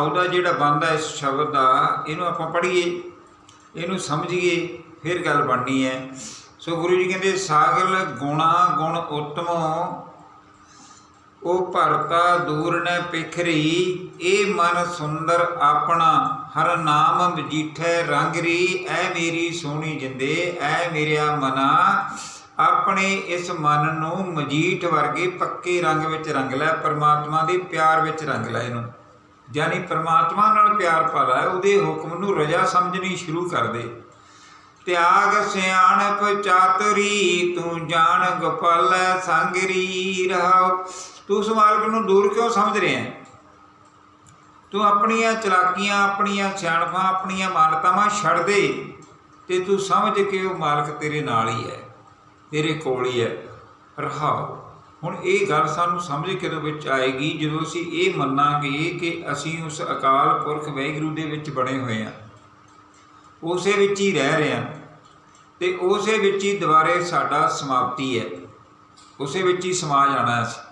ਰਹਾਉ ਦਾ ਜਿਹੜਾ ਬੰਦ ਹੈ ਇਸ ਸ਼ਬਦ ਦਾ, ਇਹਨੂੰ ਆਪਾਂ ਪੜ੍ਹੀਏ, ਇਹਨੂੰ ਸਮਝੀਏ, ਫਿਰ ਗੱਲ ਬਣਨੀ ਹੈ। ਸੋ ਗੁਰੂ ਜੀ ਕਹਿੰਦੇ, ਸਾਗਲ ਗੁਣਾ ਗੁਣ ਉਤਮੋ, ਉਹ ਭਰਤਾ ਦੂਰ ਨ ਪਿਖਰੀ, ਇਹ ਮਨ ਸੁੰਦਰ ਆਪਣਾ, ਹਰ ਨਾਮ ਮਜੀਠੈ ਰੰਗਰੀ, ਐ ਮੇਰੀ ਸੋਹਣੀ ਜਿੰਦੇ, ਐ ਮੇਰਿਆ ਮਨਾ, ਆਪਣੇ ਇਸ ਮਨ ਨੂੰ ਮਜੀਠ ਵਰਗੇ ਪੱਕੇ ਰੰਗ ਵਿੱਚ ਰੰਗ ਲੈ, ਪਰਮਾਤਮਾ ਦੇ ਪਿਆਰ ਵਿੱਚ ਰੰਗ ਲੈ ਇਹਨੂੰ। ਯਾਨੀ ਪਰਮਾਤਮਾ ਨਾਲ ਪਿਆਰ ਪਾ ਉਹਦੇ ਹੁਕਮ ਨੂੰ ਰਜਾ ਸਮਝਣੀ ਸ਼ੁਰੂ ਕਰ ਦੇ। ਤਿਆਗ ਸਿਆਣਪ ਚਾਤਰੀ, ਤੂੰ ਜਾਣ ਗੋਪਾਲ ਸੰਗਰੀ ਰਹਾਉ ਤੂੰ ਉਸ ਮਾਲਕ ਨੂੰ ਦੂਰ ਕਿਉਂ ਸਮਝ ਰਿਹਾ ਤੂੰ ਆਪਣੀਆਂ ਚਲਾਕੀਆਂ, ਆਪਣੀਆਂ ਸਿਆਣਪਾਂ, ਆਪਣੀਆਂ ਮਾਨਤਾਵਾਂ ਛੱਡ ਦੇ ਤੇ ਤੂੰ ਸਮਝ ਕੇ ਉਹ ਮਾਲਕ ਤੇਰੇ ਨਾਲ ਹੀ ਹੈ, ਤੇਰੇ ਕੋਲ ਹੀ ਹੈ ਰਹਾਉ ਹੁਣ ਇਹ ਗੱਲ ਸਾਨੂੰ ਸਮਝ ਕਿਦੋਂ ਵਿੱਚ ਆਏਗੀ, ਜਦੋਂ ਅਸੀਂ ਇਹ ਮੰਨਾਂਗੇ ਕਿ ਅਸੀਂ ਉਸ ਅਕਾਲ ਪੁਰਖ ਵਾਹਿਗੁਰੂ ਦੇ ਵਿੱਚ ਬਣੇ ਹੋਏ ਹਾਂ। ਉਸੇ ਵਿੱਚ ਹੀ ਰਹਿ ਰਹੇ ਹਾਂ ਤੇ ਉਸੇ ਵਿੱਚ ਹੀ ਦੁਬਾਰੇ ਸਾਡਾ ਸਮਾਪਤੀ ਹੈ। ਉਸੇ ਵਿੱਚ ਹੀ ਸਮਾ ਜਾਣਾ ਅਸੀਂ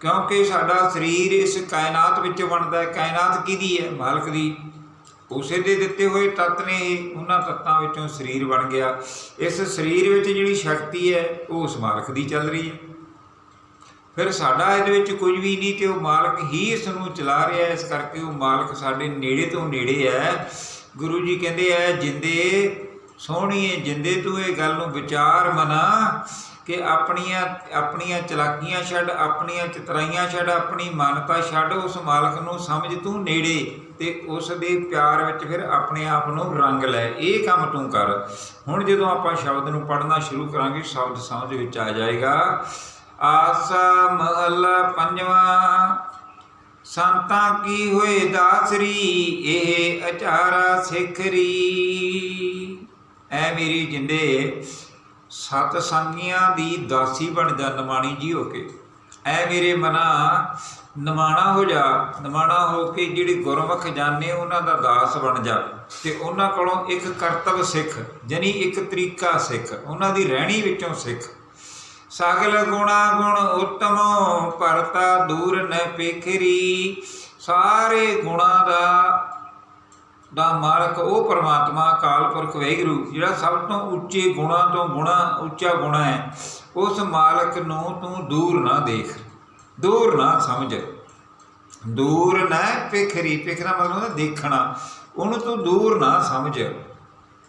ਕਿਉਂਕਿ ਸਾਡਾ ਸਰੀਰ ਇਸ ਕਾਇਨਾਤ ਵਿੱਚ ਬਣਦਾ ਹੈ। ਕਾਇਨਾਤ ਕਿਹਦੀ ਹੈ? ਮਾਲਕ ਦੀ। ਉਸੇ ਦੇ ਦਿੱਤੇ ਹੋਏ ਤੱਤ ਨੇ ਇਹ। ਉਹਨਾਂ ਤੱਤਾਂ ਵਿੱਚੋਂ ਸਰੀਰ ਬਣ ਗਿਆ। ਇਸ ਸਰੀਰ ਵਿੱਚ ਜਿਹੜੀ ਸ਼ਕਤੀ ਹੈ, ਉਹ ਉਸ ਮਾਲਕ ਦੀ ਚੱਲ ਰਹੀ ਹੈ। ਫਿਰ ਸਾਡਾ ਇਹਦੇ ਵਿੱਚ ਕੁਝ ਵੀ ਨਹੀਂ ਤੇ ਉਹ ਮਾਲਕ ਹੀ ਇਸ ਨੂੰ ਚਲਾ ਰਿਹਾ ਇਸ ਕਰਕੇ ਉਹ ਮਾਲਕ ਸਾਡੇ ਨੇੜੇ ਤੋਂ ਨੇੜੇ ਹੈ। ਗੁਰੂ ਜੀ ਕਹਿੰਦੇ ਐ ਜਿੰਦੇ ਸੋਹਣੀਏ ਜਿੰਦੇ ਤੂੰ ਇਹ ਗੱਲ ਨੂੰ ਵਿਚਾਰ ਮਨਾ ਕਿ ਆਪਣੀਆਂ ਆਪਣੀਆਂ ਚਲਾਕੀਆਂ ਛੱਡ, ਆਪਣੀਆਂ ਚਤਰਾਈਆਂ ਛੱਡ, ਆਪਣੀ ਮਾਨਤਾ ਛੱਡ, ਉਸ ਮਾਲਕ ਨੂੰ ਸਮਝ ਤੂੰ ਨੇੜੇ ਤੇ ਉਸ ਦੇ ਪਿਆਰ ਵਿੱਚ ਫਿਰ ਆਪਣੇ ਆਪ ਨੂੰ ਰੰਗ ਲੈ। ਇਹ ਕੰਮ ਤੂੰ ਕਰ। ਹੁਣ ਜਦੋਂ ਆਪਾਂ ਸ਼ਬਦ ਨੂੰ ਪੜ੍ਹਨਾ ਸ਼ੁਰੂ ਕਰਾਂਗੇ, ਸ਼ਬਦ ਸਮਝ ਵਿੱਚ ਆ ਜਾਏਗਾ। ਆਸਾ ਮਹੱਲਾ ਪੰਜਵਾਂ, ਸੰਤਾਂ ਕੀ ਹੋਏ ਦਾਸਰੀ, ਇਹ ਅਚਾਰਾ ਸਿਖਰੀ। ਐ ਮੇਰੀ ਜਿੰਦੇ, ਸਤ ਸੰਗੀਆਂ ਦੀ ਦਾਸੀ ਬਣ ਜਾ ਨਮਾਣੀ ਜੀ ਹੋ ਕੇ। ਐ ਮੇਰੇ ਮਨਾ, ਨਮਾਣਾ ਹੋ ਜਾ, ਨਮਾਣਾ ਹੋ ਕੇ ਜਿਹੜੇ ਗੁਰਮੁਖ ਜਾਣੇ ਉਹਨਾਂ ਦਾ ਦਾਸ ਬਣ ਜਾ। ਤੇ ਉਹਨਾਂ ਕੋਲੋਂ ਇੱਕ ਕਰਤਵ ਸਿੱਖ ਜਾਨੀ ਇੱਕ ਤਰੀਕਾ ਸਿੱਖ, ਉਹਨਾਂ ਦੀ ਰਹਿਣੀ ਵਿੱਚੋਂ ਸਿੱਖ। ਸਗਲ ਗੁਣਾ ਗੁਣ ਉਤਮੋ, ਭਰਤਾ ਦੂਰ ਨ ਪੇਖਰੀ। ਸਾਰੇ ਗੁਣਾ ਦਾ ਦਾ ਮਾਲਕ ਉਹ ਪਰਮਾਤਮਾ ਕਾਲ ਪੁਰਖ, ਵਾਹਿਗੁਰੂ, ਜਿਹੜਾ ਸਭ ਤੋਂ ਉੱਚੇ ਗੁਣਾ ਤੋਂ ਗੁਣਾ, ਉੱਚਾ ਗੁਣਾ ਹੈ, ਉਸ ਮਾਲਕ ਨੂੰ ਤੂੰ ਦੂਰ ਨਾ ਦੇਖ, ਦੂਰ ਨਾ ਸਮਝ। ਦੂਰ ਨਾ ਪੇਖਰੀ ਪੇਖਣਾ ਮਤਲਬ ਦੇਖਣਾ, ਉਹਨੂੰ ਤੂੰ ਦੂਰ ਨਾ ਸਮਝ।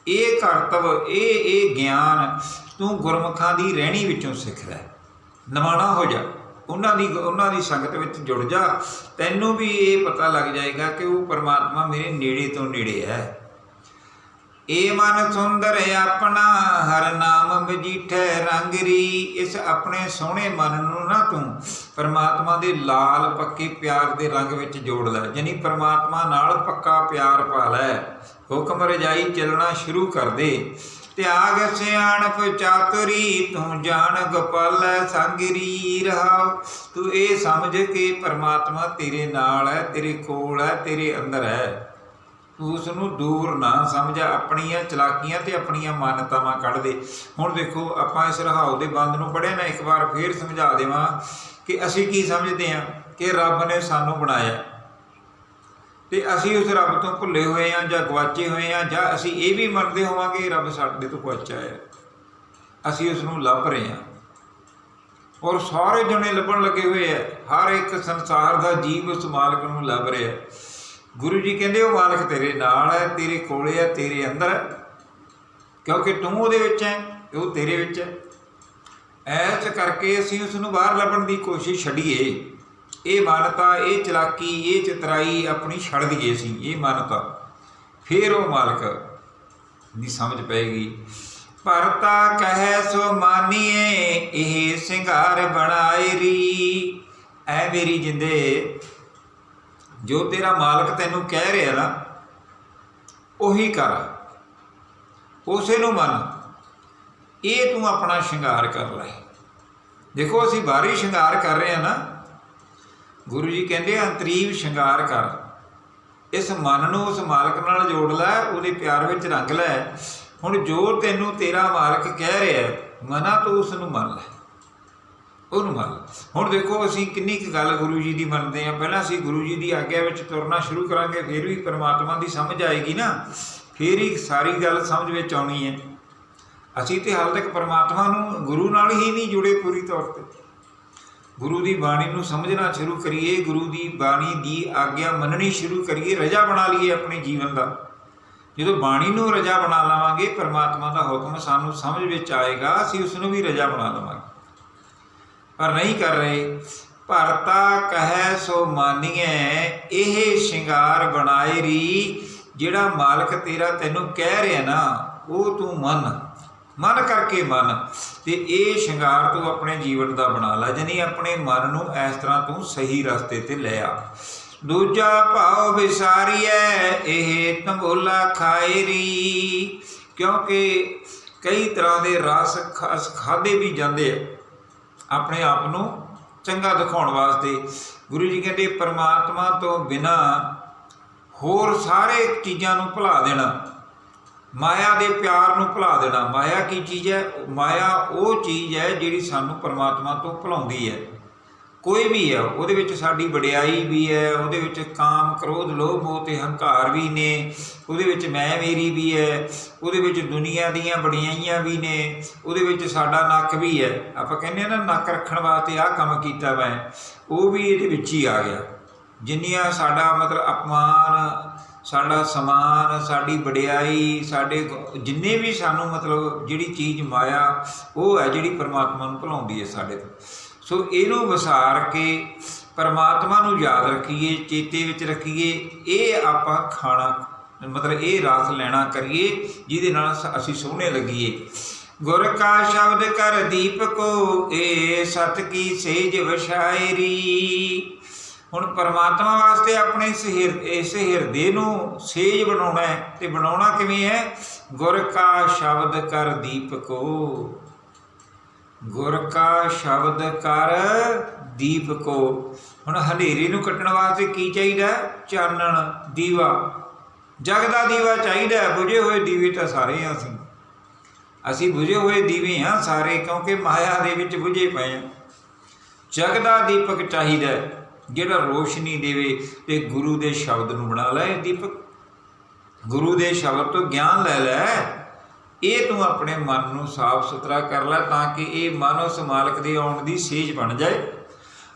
ਇਹ ਕਰਤਵ, ਇਹ ਇਹ ਗਿਆਨ ਤੂੰ ਗੁਰਮੁਖਾਂ ਦੀ ਰਹਿਣੀ ਵਿੱਚੋਂ ਸਿੱਖ ਲੈ। ਨਵਾਣਾ ਹੋ ਜਾ। ਉਹਨਾਂ ਦੀ ਉਹਨਾਂ ਦੀ ਸੰਗਤ ਵਿੱਚ ਜੁੜ ਜਾ। ਤੈਨੂੰ ਵੀ ਇਹ ਪਤਾ ਲੱਗ ਜਾਏਗਾ ਕਿ ਉਹ ਪਰਮਾਤਮਾ ਮੇਰੇ ਨੇੜੇ ਤੋਂ ਨੇੜੇ ਹੈ। ਏ ਮਨ ਸੁੰਦਰ ਆਪਣਾ, ਹਰ ਨਾਮ ਬਜੀਠੈ ਰੰਗਰੀ। ਇਸ ਆਪਣੇ ਸੋਹਣੇ ਮਨ ਨੂੰ ਨਾ ਤੂੰ ਪਰਮਾਤਮਾ ਦੇ ਲਾਲ, ਪੱਕੇ ਪਿਆਰ ਦੇ ਰੰਗ ਵਿੱਚ ਜੋੜ ਲੈ ਯਾਨੀ ਪਰਮਾਤਮਾ ਨਾਲ ਪੱਕਾ ਪਿਆਰ ਪਾ ਲੈ ਹੁਕਮ ਰਜਾਈ ਚੱਲਣਾ ਸ਼ੁਰੂ ਕਰ ਦੇ। ਤਿਆਗ ਸਿਆਣਪ ਚਾਤੁਰੀ, ਤੂੰ ਜਾਣ ਗੋਪਾਲ ਸੰਗਰੀ, ਰਹਾਉ। ਤੂੰ ਇਹ ਸਮਝ ਕੇ ਪਰਮਾਤਮਾ ਤੇਰੇ ਨਾਲ ਹੈ, ਤੇਰੇ ਕੋਲ ਹੈ, ਤੇਰੇ ਅੰਦਰ ਹੈ। ਉਸ ਨੂੰ ਦੂਰ ਨਾ ਸਮਝ, ਆਪਣੀਆਂ ਚਲਾਕੀਆਂ ਤੇ ਆਪਣੀਆਂ ਮਾਨਤਾਵਾਂ ਕੱਢ ਦੇ। ਹੁਣ ਦੇਖੋ, ਆਪਾਂ ਇਸ ਰਹਾਉ ਦੇ ਬੰਦ ਨੂੰ ਪੜ੍ਹਿਆ ਨਾ, ਇੱਕ ਵਾਰ ਫੇਰ ਸਮਝਾ ਦੇਵਾਂ ਕਿ ਅਸੀਂ ਕੀ ਸਮਝਦੇ ਹਾਂ ਕਿ ਰੱਬ ਨੇ ਸਾਨੂੰ ਬਣਾਇਆ। ਤੇ ਅਸੀਂ ਉਸ ਰੱਬ ਤੋਂ ਭੁੱਲੇ ਹੋਏ ਹਾਂ ਜਾਂ ਗਵਾਚੇ ਹੋਏ ਹਾਂ ਜਾਂ ਅਸੀਂ ਇਹ ਵੀ ਮੰਨਦੇ ਹੋਵਾਂਗੇ ਕਿ ਰੱਬ ਸਾਡੇ ਤੋਂ ਗਵਾਚਾ ਹੈ। ਅਸੀਂ ਉਸ ਨੂੰ ਲੱਭ ਰਹੇ ਹਾਂ। ਔਰ ਸਾਰੇ ਜਣੇ ਲੱਭਣ ਲੱਗੇ ਹੋਏ ਆ। ਹਰ ਇੱਕ ਸੰਸਾਰ ਦਾ ਜੀਵ ਉਸ ਮਾਲਕ ਨੂੰ ਲੱਭ ਰਿਹਾ ਗੁਰੂ ਜੀ ਕਹਿੰਦੇ, ਉਹ ਮਾਲਕ ਤੇਰੇ ਨਾਲ ਹੈ, ਤੇਰੇ ਕੋਲੇ ਹੈ, ਤੇਰੇ ਅੰਦਰ ਹੈ। ਕਿਉਂਕਿ ਤੂੰ ਉਹਦੇ ਵਿੱਚ ਹੈ ਉਹ ਤੇਰੇ ਵਿੱਚ ਹੈ। ਐਸ ਕਰਕੇ ਅਸੀਂ ਉਸ ਨੂੰ ਬਾਹਰ ਲੱਭਣ ਦੀ ਕੋਸ਼ਿਸ਼ ਛੱਡੀਏ। ਇਹ ਮਾਨਤਾ, ਇਹ ਚਲਾਕੀ, ਇਹ ਚਤਰਾਈ ਆਪਣੀ ਛੱਡ ਦਈਏ ਸੀ ਇਹ ਮਾਨਤਾ। ਫੇਰ ਉਹ ਮਾਲਕ ਦੀ ਸਮਝ ਪਏਗੀ। ਭਰਤਾ ਕਹੈ, ਸੋ ਮਾਨੀਏ, ਇਹ ਸਿੰਗਾਰ ਬਣਾਏ ਰੀ। ਐ ਮੇਰੀ ਜਿੰਦੇ ਜੋ ਤੇਰਾ ਮਾਲਕ ਤੈਨੂੰ ਕਹਿ ਰਿਹਾ ਨਾ ਉਹੀ ਕਰ। ਉਸੇ ਨੂੰ ਮੰਨ। ਇਹ ਤੂੰ ਆਪਣਾ ਸ਼ਿੰਗਾਰ ਕਰ ਲੈ। ਦੇਖੋ ਅਸੀਂ ਬਾਹਰੀ ਸ਼ਿੰਗਾਰ ਕਰ ਰਹੇ ਹਾਂ ਨਾ। ਗੁਰੂ ਜੀ ਕਹਿੰਦੇ ਆ, ਅੰਤਰੀਵ ਸ਼ਿੰਗਾਰ ਕਰ। ਇਸ ਮਨ ਨੂੰ ਉਸ ਮਾਲਕ ਨਾਲ ਜੋੜ ਲੈ ਉਹਦੇ ਪਿਆਰ ਵਿੱਚ ਰੰਗ ਲੈ। ਹੁਣ ਜੋ ਤੈਨੂੰ ਤੇਰਾ ਮਾਲਕ ਕਹਿ ਰਿਹਾ ਮਨਾ ਤੂੰ ਉਸ ਨੂੰ ਮੰਨ ਲੈ। ਉਹਨੂੰ ਮੰਨ ਲਓ। ਹੁਣ ਦੇਖੋ ਅਸੀਂ ਕਿੰਨੀ ਕੁ ਗੱਲ ਗੁਰੂ ਜੀ ਦੀ ਮੰਨਦੇ ਆ ਪਹਿਲਾਂ ਅਸੀਂ ਗੁਰੂ ਜੀ ਦੀ ਆਗਿਆ ਵਿੱਚ ਤੁਰਨਾ ਸ਼ੁਰੂ ਕਰਾਂਗੇ, ਫਿਰ ਵੀ ਪਰਮਾਤਮਾ ਦੀ ਸਮਝ ਆਏਗੀ ਨਾ। ਫਿਰ ਹੀ ਸਾਰੀ ਗੱਲ ਸਮਝ ਵਿੱਚ ਆਉਣੀ ਹੈ। ਅਸੀਂ ਤੇ ਹਾਲ ਤੱਕ ਪਰਮਾਤਮਾ ਨੂੰ ਗੁਰੂ ਨਾਲ ਹੀ ਨਹੀਂ ਜੁੜੇ ਪੂਰੀ ਤੌਰ ਤੇ। ਗੁਰੂ ਦੀ ਬਾਣੀ ਨੂੰ ਸਮਝਣਾ ਸ਼ੁਰੂ ਕਰੀਏ, ਗੁਰੂ ਦੀ ਬਾਣੀ ਦੀ ਆਗਿਆ ਮੰਨਣੀ ਸ਼ੁਰੂ ਕਰੀਏ, ਰਜਾ ਬਣਾ ਲਈਏ ਆਪਣੇ ਜੀਵਨ ਦਾ। ਜਦੋਂ ਬਾਣੀ ਨੂੰ ਰਜਾ ਬਣਾ ਲਵਾਂਗੇ, ਪਰਮਾਤਮਾ ਦਾ ਹੁਕਮ ਸਾਨੂੰ ਸਮਝ ਵਿੱਚ ਆਏਗਾ, ਅਸੀਂ ਉਸ ਨੂੰ ਵੀ ਰਜਾ ਬਣਾ ਲਵਾਂਗੇ। ਪਰ ਨਹੀਂ ਕਰ ਰਹੇ। ਭਰਤਾ ਕਹੈ ਸੋ ਮਾਨੀਐ, ਇਹ ਸ਼ਿੰਗਾਰ ਬਣਾਏ ਰੀ, ਜਿਹੜਾ ਮਾਲਕ ਤੇਰਾ ਤੈਨੂੰ ਕਹਿ ਰਿਹਾ ਨਾ, ਉਹ ਤੂੰ ਮੰਨ। ਮਨ ਕਰਕੇ ਮੰਨ। ਤੇ ਇਹ ਸ਼ਿੰਗਾਰ ਤੂੰ ਆਪਣੇ ਜੀਵਨ ਦਾ ਬਣਾ ਲੈ ਜਾਨੀ ਆਪਣੇ ਮਨ ਨੂੰ ਇਸ ਤਰ੍ਹਾਂ ਤੂੰ ਸਹੀ ਰਸਤੇ ਤੇ ਲੈ ਆ। ਦੂਜਾ ਭਾਵ ਵਿਸਾਰੀਐ, ਇਹ ਤੰਬੋਲਾ ਖਾਇਰੀ ਕਿਉਂਕਿ ਕਈ ਤਰ੍ਹਾਂ ਦੇ ਰਸ ਖਸ ਖਾਦੇ ਵੀ ਜਾਂਦੇ ਆ। ਆਪਣੇ ਆਪ ਨੂੰ ਚੰਗਾ ਦਿਖਾਉਣ ਵਾਸਤੇ। ਗੁਰੂ ਜੀ ਕਹਿੰਦੇ, ਪਰਮਾਤਮਾ ਤੋਂ ਬਿਨਾ ਹੋਰ ਸਾਰੇ ਚੀਜ਼ਾਂ ਨੂੰ ਭੁਲਾ ਦੇਣਾ, ਮਾਇਆ ਦੇ ਪਿਆਰ ਨੂੰ ਭੁਲਾ ਦੇਣਾ। ਮਾਇਆ ਕੀ ਚੀਜ਼ ਹੈ? ਮਾਇਆ ਉਹ ਚੀਜ਼ ਹੈ ਜਿਹੜੀ ਸਾਨੂੰ ਪਰਮਾਤਮਾ ਤੋਂ ਭੁਲਾਉਂਦੀ ਹੈ। ਕੋਈ ਵੀ ਹੈ ਉਹਦੇ ਵਿੱਚ ਸਾਡੀ ਵਡਿਆਈ ਵੀ ਹੈ, ਉਹਦੇ ਵਿੱਚ ਕਾਮ, ਕ੍ਰੋਧ, ਲੋਭ, ਮੋਹ ਤੇ ਹੰਕਾਰ ਵੀ ਨੇ, ਉਹਦੇ ਵਿੱਚ ਮੈਂ ਮੇਰੀ ਵੀ ਹੈ, ਉਹਦੇ ਵਿੱਚ ਦੁਨੀਆ ਦੀਆਂ ਬੜਿਆਈਆਂ ਵੀ ਨੇ, ਉਹਦੇ ਵਿੱਚ ਸਾਡਾ ਨੱਕ ਵੀ ਹੈ। ਆਪਾਂ ਕਹਿੰਦੇ ਆ ਨਾ, ਨੱਕ ਰੱਖਣ ਵਾਸਤੇ ਆਹ ਕੰਮ ਕੀਤਾ ਮੈਂ, ਉਹ ਵੀ ਇਹਦੇ ਵਿੱਚ ਹੀ ਆ ਗਿਆ। ਜਿੰਨੀਆਂ ਸਾਡਾ ਮਤਲਬ ਅਪਮਾਨ, ਸਾਡਾ ਸਮਾਨ, ਸਾਡੀ ਵਡਿਆਈ, ਸਾਡੇ ਜਿੰਨੇ ਵੀ ਸਾਨੂੰ ਮਤਲਬ ਜਿਹੜੀ ਚੀਜ਼ ਮਾਇਆ, ਉਹ ਹੈ ਜਿਹੜੀ ਪਰਮਾਤਮਾ ਨੂੰ ਭੁਲਾਉਂਦੀ ਹੈ ਸਾਡੇ ਤੋਂ। ਸੋ ਇਹਨੂੰ ਵਿਸਾਰ ਕੇ ਪਰਮਾਤਮਾ ਨੂੰ ਯਾਦ ਰੱਖੀਏ, ਚੇਤੇ ਵਿੱਚ ਰੱਖੀਏ, ਇਹ ਆਪਾਂ ਖਾਣਾ, ਮਤਲਬ ਇਹ ਰਾਸ ਲੈਣਾ ਕਰੀਏ, ਜਿਹਦੇ ਨਾਲ ਸ- ਅਸੀਂ ਸੋਹਣੇ ਲੱਗੀਏ। ਗੁਰ ਕਾ ਸ਼ਬਦ ਕਰ ਦੀਪਕੋ ਏ ਸਤ ਕੀ ਸੇਜ ਵਸ਼ਾਇਰੀ। ਹੁਣ ਪਰਮਾਤਮਾ ਵਾਸਤੇ ਆਪਣੇ ਇਸ ਹਿਰ- ਇਸ ਹਿਰਦੇ ਨੂੰ ਸੇਜ ਬਣਾਉਣਾ ਹੈ, ਤੇ ਬਣਾਉਣਾ ਕਿਵੇਂ ਹੈ? ਗੁਰ ਕਾ ਸ਼ਬਦ ਕਰ ਦੀਪਕੋ ਗੁਰ ਕਾ ਸ਼ਬਦ ਕਰ ਦੀਪਕੋ ਹੁਣ ਹਨੇਰੇ ਨੂੰ ਕੱਟਣ ਵਾਸਤੇ ਕੀ ਚਾਹੀਦਾ? ਚਾਨਣ, ਦੀਵਾ। ਜਗ ਦਾ ਦੀਵਾ ਚਾਹੀਦਾ ਬੁਝੇ ਹੋਏ ਦੀਵੇ ਤਾਂ ਸਾਰੇ ਹਾਂ ਅਸੀਂ। ਅਸੀਂ ਬੁਝੇ ਹੋਏ ਦੀਵੇ ਹਾਂ ਸਾਰੇ, ਕਿਉਂਕਿ ਮਾਇਆ ਦੇ ਵਿੱਚ ਬੁਝੇ ਪਏ ਹਾਂ ਜਗ ਦਾ ਦੀਪਕ ਚਾਹੀਦਾ ਜਿਹੜਾ ਰੋਸ਼ਨੀ ਦੇਵੇ ਤੇ ਗੁਰੂ ਦੇ ਸ਼ਬਦ ਨੂੰ ਬਣਾ ਲੈ ਦੀਪਕ। ਗੁਰੂ ਦੇ ਸ਼ਬਦ ਤੋਂ ਗਿਆਨ ਲੈ ਲੈ। ਇਹ ਤੂੰ ਆਪਣੇ ਮਨ ਨੂੰ ਸਾਫ਼ ਸੁਥਰਾ ਕਰ ਲੈ ਤਾਂ ਕਿ ਇਹ ਮਨ ਉਸ ਮਾਲਕ ਦੇ ਆਉਣ ਦੀ ਸੇਜ ਬਣ ਜਾਏ।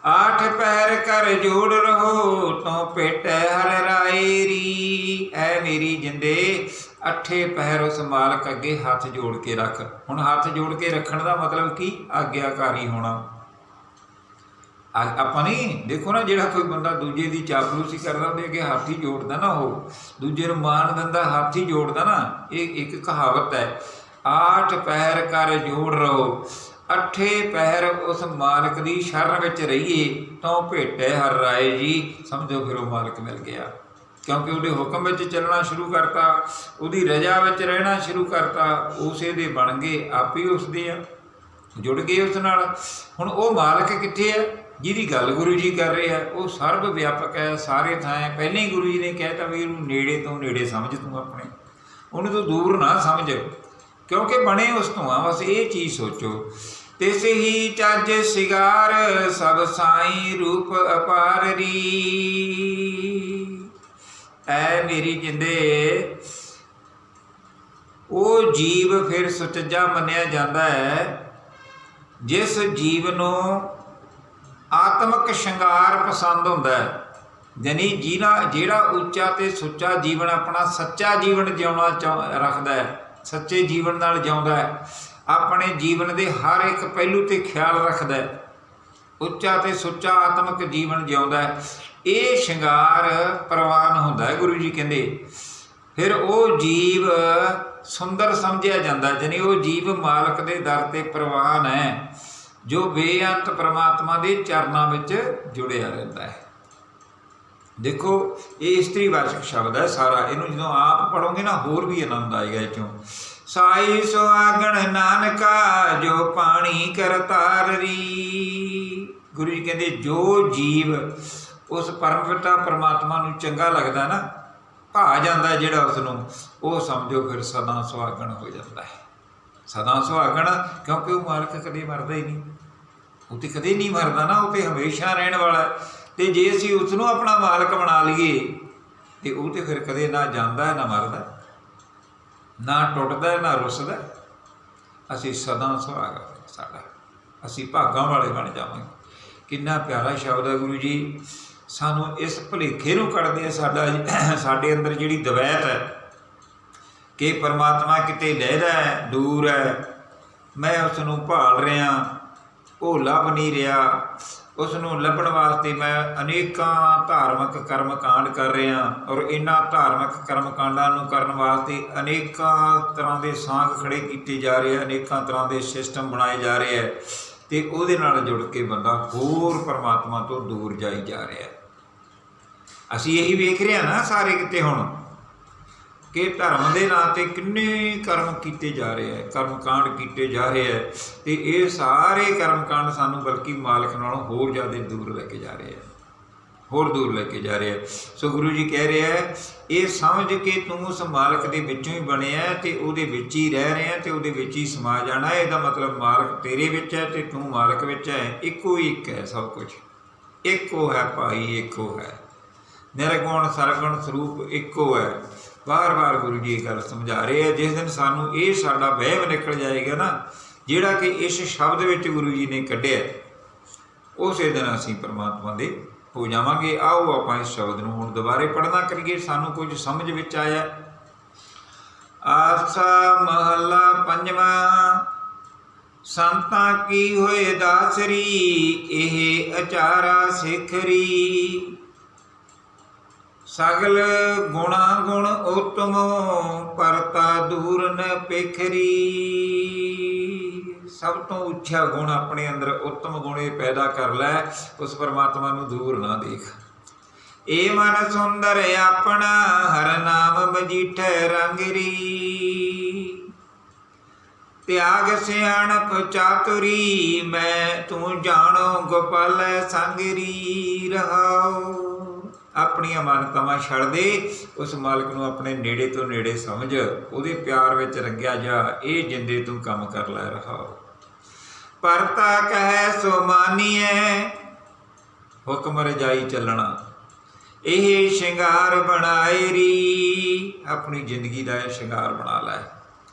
ਆਠ ਪਹਿਰ ਕਰ ਜੋੜ ਰਹੋ, ਤੂੰ ਭੇਟੈ ਹਰ ਰਾਏਰੀ ਐ ਮੇਰੀ ਜਿੰਦੇ, ਅੱਠੇ ਪਹਿਰ ਉਸ ਮਾਲਕ ਅੱਗੇ ਹੱਥ ਜੋੜ ਕੇ ਰੱਖ। ਹੁਣ ਹੱਥ ਜੋੜ ਕੇ ਰੱਖਣ ਦਾ ਮਤਲਬ ਕੀ? ਆਗਿਆਕਾਰੀ ਹੋਣਾ। ਆਪਾਂ ਨਹੀਂ, ਦੇਖੋ ਨਾ ਜਿਹੜਾ ਕੋਈ ਬੰਦਾ ਦੂਜੇ ਦੀ ਚਾਪਲੂਸੀ ਕਰਦਾ ਉਹਦੇ ਅੱਗੇ ਹੱਥ ਹੀ ਜੋੜਦਾ ਨਾ ਉਹ, ਦੂਜੇ ਨੂੰ ਮਾਨ ਦਿੰਦਾ, ਹੱਥ ਹੀ ਜੋੜਦਾ ਨਾ, ਇਹ ਇੱਕ ਕਹਾਵਤ ਹੈ, ਆਠ ਪਹਿਰ ਕਰ ਜੋੜ ਰਹੋ, ਅੱਠੇ ਪਹਿਰ ਉਸ ਮਾਲਕ ਦੀ ਸ਼ਰਨ ਵਿੱਚ ਰਹੀਏ, ਤਾਂ ਭੇਟੇ ਹਰ ਰਾਏ ਜੀ, ਸਮਝੋ ਫਿਰ ਉਹ ਮਾਲਕ ਮਿਲ ਗਿਆ, ਕਿਉਂਕਿ ਉਹਦੇ ਹੁਕਮ ਵਿੱਚ ਚੱਲਣਾ ਸ਼ੁਰੂ ਕਰਤਾ, ਉਹਦੀ ਰਜ਼ਾ ਵਿੱਚ ਰਹਿਣਾ ਸ਼ੁਰੂ ਕਰਤਾ, ਉਸੇ ਦੇ ਬਣ ਗਏ, ਆਪ ਹੀ ਉਸਦੇ ਆ, ਜੁੜ ਗਏ ਉਸ ਨਾਲ, ਹੁਣ ਉਹ ਮਾਲਕ ਕਿੱਥੇ ਹੈ? ਜਿਹਦੀ ਗੱਲ ਗੁਰੂ ਜੀ ਕਰ ਰਹੇ ਆ, ਉਹ ਸਰਬ ਵਿਆਪਕ ਹੈ, ਸਾਰੇ ਥਾਂ ਹੈ। ਪਹਿਲਾਂ ਹੀ ਗੁਰੂ ਜੀ ਨੇ ਕਹਿਤਾ ਵੀ ਇਹਨੂੰ ਨੇੜੇ ਤੋਂ ਨੇੜੇ ਸਮਝ ਤੂੰ ਆਪਣੇ। ਉਹਨੂੰ ਤੋਂ ਦੂਰ ਨਾ ਸਮਝ, ਕਿਉਂਕਿ ਬਣੇ ਉਸ ਤੋਂ ਆ ਬਸ ਇਹ ਚੀਜ਼ ਸੋਚੋ। ਤਿਸ ਹੀ ਚੱਜ ਸਿਗਾਰ, ਸਭ ਸਾਈ ਰੂਪ ਅਪਾਰਰੀ। ਐ ਮੇਰੀ ਜਿੰਦੇ, ਉਹ ਜੀਵ ਫਿਰ ਸੁਚੱਜਾ ਮੰਨਿਆ ਜਾਂਦਾ ਹੈ, ਜਿਸ ਜੀਵ ਨੂੰ ਆਤਮਿਕ ਸ਼ਿੰਗਾਰ ਪਸੰਦ ਹੁੰਦਾ ਹੈ। ਯਾਨੀ ਜਿਹਨਾ ਜਿਹੜਾ ਉੱਚਾ ਤੇ ਸੁੱਚਾ ਜੀਵਨ ਆਪਣਾ ਸੱਚਾ ਜੀਵਨ ਜਿਉਣਾ ਚਾਹੁੰ- ਰੱਖਦਾ ਹੈ, ਸੱਚੇ ਜੀਵਨ ਨਾਲ ਜਿਉਂਦਾ ਹੈ, ਆਪਣੇ ਜੀਵਨ ਦੇ ਹਰ ਇੱਕ ਪਹਿਲੂ ਤੇ ਖਿਆਲ ਰੱਖਦਾ ਹੈ। ਉੱਚਾ ਤੇ ਸੁੱਚਾ ਆਤਮਿਕ ਜੀਵਨ ਜਿਉਂਦਾ ਹੈ। ਇਹ ਸ਼ਿੰਗਾਰ ਪ੍ਰਵਾਨ ਹੁੰਦਾ ਹੈ, ਗੁਰੂ ਜੀ ਕਹਿੰਦੇ। ਫਿਰ ਉਹ ਜੀਵ ਸੁੰਦਰ ਸਮਝਿਆ ਜਾਂਦਾ ਜਾਨੀ ਉਹ ਜੀਵ ਮਾਲਕ ਦੇ ਦਰ ਤੇ ਪ੍ਰਵਾਨ ਹੈ। ਜੋ ਬੇਅੰਤ ਪ੍ਰਮਾਤਮਾ ਦੇ ਚਰਨਾਂ ਵਿੱਚ ਜੁੜਿਆ ਰਹਿੰਦਾ ਹੈ। ਦੇਖੋ, ਇਹ ਇਸਤਰੀ ਵਾਚਕ ਸ਼ਬਦ ਹੈ ਸਾਰਾ। ਇਹਨੂੰ ਜਦੋਂ ਆਪ ਪੜੋਗੇ ਨਾ, ਹੋਰ ਵੀ ਆਨੰਦ ਆਏਗਾ ਇਹ ਚੋਂ ਸਾਈ ਸੁਆਗਣ ਨਾਨਕਾ, ਜੋ ਪਾਣੀ ਕਰਤਾਰੀ ਗੁਰੂ ਜੀ ਕਹਿੰਦੇ, ਜੋ ਜੀਵ ਉਸ ਪਰਮ ਪਿਤਾ ਪਰਮਾਤਮਾ ਨੂੰ ਚੰਗਾ ਲੱਗਦਾ ਨਾ ਭਾ ਜਾਂਦਾ ਜਿਹੜਾ ਉਸ ਨੂੰ ਉਹ ਸਮਝੋ ਫਿਰ ਸਦਾ ਸੁਹਾਗਣ ਹੋ ਜਾਂਦਾ ਹੈ। ਸਦਾ ਸੁਹਾਗਣ, ਕਿਉਂਕਿ ਉਹ ਮਾਲਕ ਕਦੇ ਮਰਦਾ ਹੀ ਨਹੀਂ। ਉਹ ਤੇ ਕਦੇ ਨਹੀਂ ਮਰਦਾ ਨਾ, ਉਹ ਤੇ ਹਮੇਸ਼ਾ ਰਹਿਣ ਵਾਲਾ ਹੈ। ਤੇ ਜੇ ਅਸੀਂ ਉਸ ਨੂੰ ਆਪਣਾ ਮਾਲਕ ਬਣਾ ਲਈਏ, ਤੇ ਉਹ ਤੇ ਫਿਰ ਕਦੇ ਨਾ ਜਾਂਦਾ, ਨਾ ਮਰਦਾ, ਨਾ ਟੁੱਟਦਾ, ਨਾ ਰੁੱਸਦਾ। ਅਸੀਂ ਸਦਾ ਸੁਹਾਗਾ ਹੈ ਸਾਡਾ। ਅਸੀਂ ਭਾਗਾਂ ਵਾਲੇ ਬਣ ਜਾਵਾਂਗੇ। ਕਿੰਨਾ ਪਿਆਰਾ ਸ਼ਬਦ ਹੈ ਗੁਰੂ ਜੀ। ਸਾਨੂੰ ਇਸ ਭੁਲੇਖੇ ਨੂੰ ਕੱਢਦੇ ਆ ਸਾਡਾ ਸਾਡੇ ਅੰਦਰ ਜਿਹੜੀ ਦਵੈਤ ਹੈ, ਕਿ ਪਰਮਾਤਮਾ ਕਿਤੇ ਲਹਿਦਾ ਹੈ, ਦੂਰ ਹੈ। ਮੈਂ ਉਸ ਨੂੰ ਭਾਲ ਰਿਹਾ ਉਹ ਲੱਭ ਨਹੀਂ ਰਿਹਾ ਉਸ ਨੂੰ ਲੱਭਣ ਵਾਸਤੇ ਮੈਂ ਅਨੇਕਾਂ ਧਾਰਮਿਕ ਕਰਮ ਕਾਂਡ ਕਰ ਰਿਹਾ ਔਰ ਇਹਨਾਂ ਧਾਰਮਿਕ ਕਰਮ ਕਾਂਡਾਂ ਨੂੰ ਕਰਨ ਵਾਸਤੇ ਅਨੇਕਾਂ ਤਰ੍ਹਾਂ ਦੇ ਸਾਂਗ ਖੜੇ ਕੀਤੇ ਜਾ ਰਹੇ ਅਨੇਕਾਂ ਤਰ੍ਹਾਂ ਦੇ ਸਿਸਟਮ ਬਣਾਏ ਜਾ ਰਹੇ ਹੈ ਤੇ ਉਹਦੇ ਨਾਲ ਜੁੜ ਕੇ ਬੰਦਾ ਹੋਰ ਪਰਮਾਤਮਾ ਤੋਂ ਦੂਰ ਜਾਈ ਜਾ ਰਿਹਾ ਹੈ। ਅਸੀਂ ਇਹੀ ਵੇਖ ਰਹੇ ਹਾਂ ਨਾ ਸਾਰੇ ਕਿਤੇ ਹੁਣ। ਕਿ ਧਰਮ ਦੇ ਨਾਂ ਤੇ ਕਿੰਨੇ ਕਰਮ ਕੀਤੇ ਜਾ ਰਹੇ ਹੈ ਕਰਮ ਕਾਂਡ ਕੀਤੇ ਜਾ ਰਹੇ ਹੈ ਤੇ ਇਹ ਸਾਰੇ ਕਰਮ ਕਾਂਡ ਸਾਨੂੰ ਬਲਕਿ ਮਾਲਕ ਨਾਲੋਂ ਹੋਰ ਜ਼ਿਆਦਾ ਦੂਰ ਲੈ ਕੇ ਜਾ ਰਹੇ ਹੈ ਹੋਰ ਦੂਰ ਲੈ ਕੇ ਜਾ ਰਹੇ ਹੈ ਸੋ ਗੁਰੂ ਜੀ ਕਹਿ ਰਿਹਾ ਹੈ ਇਹ ਸਮਝ ਕੇ ਤੂੰ ਉਸ ਮਾਲਕ ਦੇ ਵਿੱਚੋਂ ਹੀ ਬਣਿਆ ਹੈ ਤੇ ਉਹਦੇ ਵਿੱਚ ਹੀ ਰਹਿ ਰਿਹਾ ਤੇ ਉਹਦੇ ਵਿੱਚ ਹੀ ਸਮਾ ਜਾਣਾ ਇਹਦਾ ਮਤਲਬ ਮਾਲਕ ਤੇਰੇ ਵਿੱਚ ਹੈ ਤੇ ਤੂੰ ਮਾਲਕ ਵਿੱਚ ਹੈ। ਇੱਕੋ ਹੀ ਇੱਕ ਹੈ ਸਭ ਕੁਝ। ਇੱਕੋ ਹੈ ਭਾਈ, ਇੱਕੋ ਹੈ। ਨਿਰਗੁਣ, ਸਰਗੁਣ ਸਰੂਪ ਇੱਕੋ ਹੈ। ਵਾਰ-ਵਾਰ ਗੁਰੂ ਜੀ ਇਹ ਗੱਲ ਸਮਝਾ ਰਹੇ ਆ, ਜਿਸ ਦਿਨ ਸਾਨੂੰ ਇਹ ਸਾਡਾ ਵਹਿਮ ਨਿਕਲ ਜਾਏਗਾ ਨਾ, ਜਿਹੜਾ ਕਿ ਇਸ ਸ਼ਬਦ ਵਿੱਚ ਗੁਰੂ ਜੀ ਨੇ ਕੱਢਿਆ ਉਸੇ ਦਿਨ ਅਸੀਂ ਪਰਮਾਤਮਾ ਦੇ ਹੋ ਜਾਵਾਂਗੇ। ਆਓ ਆਪਾਂ ਇਸ ਸ਼ਬਦ ਨੂੰ ਹੁਣ ਦੁਬਾਰੇ ਪੜ੍ਹਨਾ ਕਰੀਏ, ਸਾਨੂੰ ਕੁਝ ਸਮਝ ਵਿੱਚ ਆਇਆ। ਆਸਾ ਮਹੱਲਾ ਪੰਜਵਾਂ, ਸੰਤਾਂ ਕੀ ਹੋਏ ਦਾਸਰੀ, ਇਹ ਅਚਾਰਾ ਸਿਖਰੀ। ਸਗਲ ਗੁਣਾ ਗੁਣ ਉਤਮ, ਪਰਤਾ ਦੂਰ ਨ ਪੇਖਰੀ। ਸਭ ਤੋਂ ਉੱਚਾ ਗੁਣ ਆਪਣੇ ਅੰਦਰ ਉਤਮ ਗੁਣੇ ਪੈਦਾ ਕਰ ਲੈ, ਉਸ ਪਰਮਾਤਮਾ ਨੂੰ ਦੂਰ ਨਾ ਦੇਖ। ਏ ਮਨ ਸੁੰਦਰ ਆਪਣਾ, ਹਰ ਨਾਮ ਮਜੀਠੈ ਰੰਗਰੀ। ਤਿਆਗ ਸਿਆਣਪ ਚਾਤੁਰੀ, ਮੈਂ ਤੂੰ ਜਾਣੋ ਗੋਪਾਲੈ ਸੰਗਰੀ ਰਹਾਉ। ਆਪਣੀਆਂ ਮਾਨਤਾਵਾਂ ਛੱਡ ਦੇ, ਉਸ ਮਾਲਕ ਨੂੰ ਆਪਣੇ ਨੇੜੇ ਤੋਂ ਨੇੜੇ ਸਮਝ, ਉਹਦੇ ਪਿਆਰ ਵਿੱਚ ਰੰਗਿਆ ਜਾ, ਇਹ ਜਿੰਦੇ ਤੂੰ ਕੰਮ ਕਰ ਲੈ ਰਹਾਉ ਪਰਤਾ ਕਹੈ, ਸੋ ਮਾਨੀਐ, ਹੁਕਮ ਰਜਾਈ ਚੱਲਣਾ। ਇਹ ਸ਼ਿੰਗਾਰ ਬਣਾਏ ਰੀ, ਆਪਣੀ ਜ਼ਿੰਦਗੀ ਦਾ ਇਹ ਸ਼ਿੰਗਾਰ ਬਣਾ ਲੈ।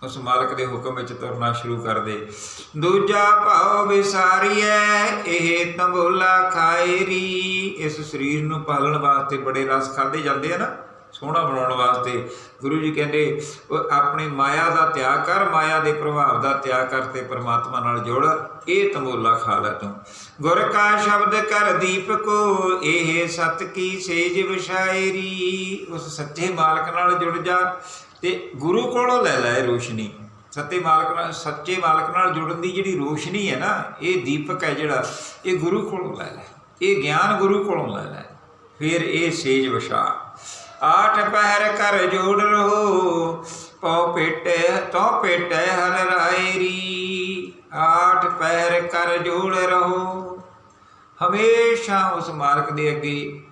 ਉਸ ਮਾਲਕ ਦੇ ਹੁਕਮ ਵਿੱਚ ਤੁਰਨਾ ਸ਼ੁਰੂ ਕਰ ਦੇ। ਦੂਜਾ ਭਾਵ ਵਿਸਾਰੀਐ, ਇਹ ਤੰਬੋਲਾ ਖਾਇਰੀ। ਇਸ ਸਰੀਰ ਨੂੰ ਪਾਲਣ ਵਾਸਤੇ ਬੜੇ ਰਸ ਖਾਦੇ ਜਾਂਦੇ ਆ ਨਾ, ਸੋਹਣਾ ਬਣਾਉਣ ਵਾਸਤੇ। ਗੁਰੂ ਜੀ ਕਹਿੰਦੇ, ਉਹ ਆਪਣੀ ਮਾਇਆ ਦਾ ਤਿਆਗ ਕਰ, ਮਾਇਆ ਦੇ ਪ੍ਰਭਾਵ ਦਾ ਤਿਆਗ ਕਰ ਤੇ ਪ੍ਰਮਾਤਮਾ ਨਾਲ ਜੋੜ, ਇਹ ਤੰਬੋਲਾ ਖਾ ਲੈ ਤੂੰ। ਗੁਰ ਕਾ ਸ਼ਬਦ ਕਰ ਦੀਪਕੋ ਇਹ ਸਤ ਕੀ ਸੇਜ ਵਿਸ਼ਾਇਰੀ ਉਸ ਸੱਚੇ ਮਾਲਕ ਨਾਲ ਜੁੜ ਜਾ ਤੇ ਗੁਰੂ ਕੋਲੋਂ ਲੈ ਲੈ ਰੋਸ਼ਨੀ। ਸੱਚੇ ਮਾਲਕ ਨਾਲ, ਸੱਚੇ ਮਾਲਕ ਨਾਲ ਜੁੜਨ ਦੀ ਜਿਹੜੀ ਰੋਸ਼ਨੀ ਹੈ ਨਾ, ਇਹ ਦੀਪਕ ਹੈ ਜਿਹੜਾ, ਇਹ ਗੁਰੂ ਕੋਲੋਂ ਲੈ ਲੈ ਇਹ ਗਿਆਨ ਗੁਰੂ ਕੋਲੋਂ ਲੈ ਲੈ ਫਿਰ ਇਹ ਸੇਜ ਵਿਸ਼ਾ ਆਠ ਪਹਿਰ ਕਰ ਜੋੜ ਰਹੋ, ਪਉ ਪੇਟੇ ਤੋ ਪੇਟੇ ਹਰ ਰਾਇਰੀ ਆਠ ਪਹਿਰ ਕਰ ਜੋੜ ਰਹੋ। ਹਮੇਸ਼ਾ ਉਸ ਮਾਲਕ ਦੇ ਅੱਗੇ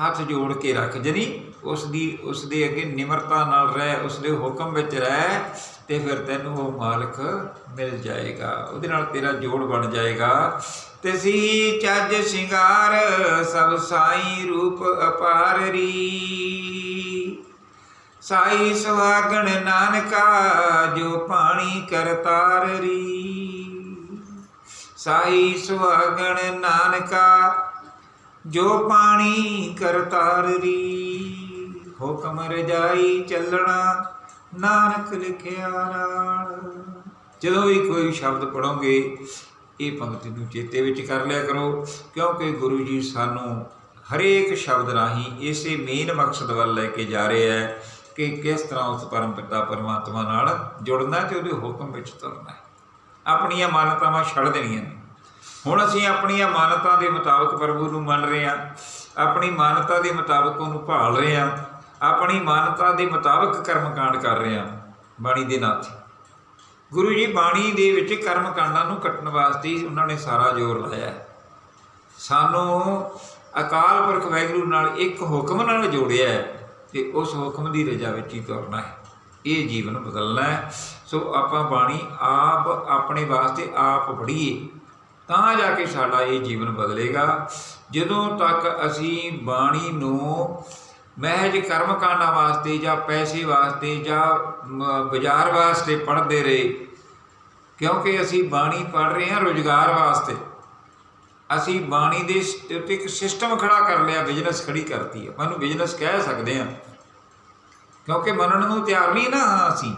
ਹੱਥ ਜੋੜ ਕੇ ਰੱਖ। ਜਨੀ ਉਸ ਦੀ ਉਸ ਦੇ ਅੱਗੇ ਨਿਮਰਤਾ ਨਾਲ ਰਹਿ ਉਸ ਦੇ ਹੁਕਮ ਵਿੱਚ ਰਹਿ ਤੇ ਫਿਰ ਤੈਨੂੰ ਉਹ ਮਾਲਕ ਮਿਲ ਜਾਏਗਾ। ਉਹਦੇ ਨਾਲ ਤੇਰਾ ਜੋੜ ਬਣ ਜਾਏਗਾ। ਤੇ ਚੱਜ ਸ਼ਿੰਗਾਰ ਸਭ ਸਾਈ ਰੂਪ ਅਪਾਰਰੀ। ਸਾਈ ਸੁਹਾਗਣ ਨਾਨਕਾ ਜੋ ਪਾਣੀ ਕਰਤਾਰਰੀ ਸਾਈ ਸੁਹਾਗਣ ਨਾਨਕਾ ਜੋ ਪਾਣੀ ਕਰਤਾਰਰੀ ਹੁਕਮ ਰਜਾਈ ਚੱਲਣਾ, ਨਾਨਕ ਲਿਖਿਆ ਨਾਲ। ਜਦੋਂ ਵੀ ਕੋਈ ਸ਼ਬਦ ਪੜੋਗੇ ਇਹ ਪੰਕਤੀ ਨੂੰ ਚੇਤੇ ਵਿੱਚ ਕਰ ਲਿਆ ਕਰੋ, ਕਿਉਂਕਿ ਗੁਰੂ ਜੀ ਸਾਨੂੰ ਹਰੇਕ ਸ਼ਬਦ ਰਾਹੀਂ ਇਸੇ ਮੇਨ ਮਕਸਦ ਵੱਲ ਲੈ ਕੇ ਜਾ ਰਿਹਾ ਹੈ ਕਿ ਕਿਸ ਤਰ੍ਹਾਂ ਉਸ ਪਰਮ ਪਿਤਾ ਪਰਮਾਤਮਾ ਨਾਲ ਜੁੜਨਾ ਤੇ ਉਹਦੇ ਹੁਕਮ ਵਿੱਚ ਤੁਰਨਾ। ਆਪਣੀਆਂ ਮਾਨਤਾਵਾਂ ਛੱਡ ਦੇਣੀਆਂ ਨੇ। ਹੁਣ ਅਸੀਂ ਆਪਣੀਆਂ ਮਾਨਤਾ ਦੇ ਮੁਤਾਬਕ ਪ੍ਰਭੂ ਨੂੰ ਮੰਨ ਰਹੇ ਹਾਂ, ਆਪਣੀ ਮਾਨਤਾ ਦੇ ਮੁਤਾਬਕ ਉਹਨੂੰ ਭਾਲ ਰਹੇ ਹਾਂ ਆਪਣੀ ਮਾਨਤਾ ਦੇ ਮੁਤਾਬਕ ਕਰਮ ਕਾਂਡ ਕਰ ਰਹੇ ਹਾਂ, ਬਾਣੀ ਦੇ ਨਾਲ ਗੁਰੂ ਜੀ, ਬਾਣੀ ਦੇ ਵਿੱਚ ਕਰਮ ਕਾਂਡਾਂ ਨੂੰ ਕੱਟਣ ਵਾਸਤੇ ਉਹਨਾਂ ਨੇ ਸਾਰਾ ਜ਼ੋਰ ਲਾਇਆ ਸਾਨੂੰ ਅਕਾਲ ਪੁਰਖ ਵਾਹਿਗੁਰੂ ਨਾਲ ਇੱਕ ਹੁਕਮ ਨਾਲ ਜੋੜਿਆ ਹੈ ਤੇ ਉਸ ਹੁਕਮ ਦੀ ਰਜਾ ਵਿੱਚ ਹੀ ਤੁਰਨਾ ਹੈ। ਇਹ ਜੀਵਨ ਬਦਲਣਾ ਹੈ। ਸੋ ਆਪਾਂ ਬਾਣੀ ਆਪ ਆਪਣੇ ਵਾਸਤੇ ਆਪ ਪੜ੍ਹੀਏ, ਤਾਂ ਜਾ ਕੇ ਸਾਡਾ ਇਹ ਜੀਵਨ ਬਦਲੇਗਾ। ਜਦੋਂ ਤੱਕ ਅਸੀਂ ਬਾਣੀ ਨੂੰ ਮਹਿਜ ਕਰਮ ਕਾਂਡਾਂ ਵਾਸਤੇ ਜਾਂ ਪੈਸੇ ਵਾਸਤੇ ਜਾਂ ਬਾਜ਼ਾਰ ਵਾਸਤੇ ਪੜ੍ਹਦੇ ਰਹੇ। ਕਿਉਂਕਿ ਅਸੀਂ ਬਾਣੀ ਪੜ੍ਹ ਰਹੇ ਹਾਂ ਰੋਜ਼ਗਾਰ ਵਾਸਤੇ। ਅਸੀਂ ਬਾਣੀ ਦੇ ਉੱਤੇ ਇੱਕ ਸਿਸਟਮ ਖੜਾ ਕਰ ਲਿਆ ਬਿਜ਼ਨਸ ਖੜੀ ਕਰਤੀ ਆਪਾਂ ਨੂੰ ਬਿਜ਼ਨਸ ਕਹਿ ਸਕਦੇ ਹਾਂ। ਕਿਉਂਕਿ ਮੰਨਣ ਨੂੰ ਤਿਆਰ ਨਹੀਂ ਨਾ ਅਸੀਂ,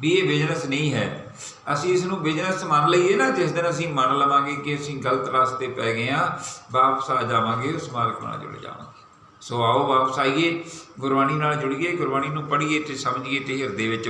ਵੀ ਇਹ ਬਿਜ਼ਨਸ ਨਹੀਂ ਹੈ। ਅਸੀਂ ਇਸ ਨੂੰ ਬਿਜ਼ਨਸ ਮੰਨ ਲਈਏ ਨਾ, ਜਿਸ ਦਿਨ ਅਸੀਂ ਮੰਨ ਲਵਾਂਗੇ ਕਿ ਅਸੀਂ ਗਲਤ ਰਸਤੇ ਪੈ ਗਏ ਆ ਵਾਪਸ ਆ ਜਾਵਾਂਗੇ, ਉਸ ਮਾਲਕ ਨਾਲ ਜੁੜ ਜਾਵਾਂਗੇ। ਸੋ ਆਓ ਵਾਪਸ ਆਈਏ, ਗੁਰਬਾਣੀ ਨਾਲ ਜੁੜੀਏ, ਗੁਰਬਾਣੀ ਨੂੰ ਪੜ੍ਹੀਏ ਤੇ ਸਮਝੀਏ ਤੇ ਹਿਰਦੇ ਵਿੱਚ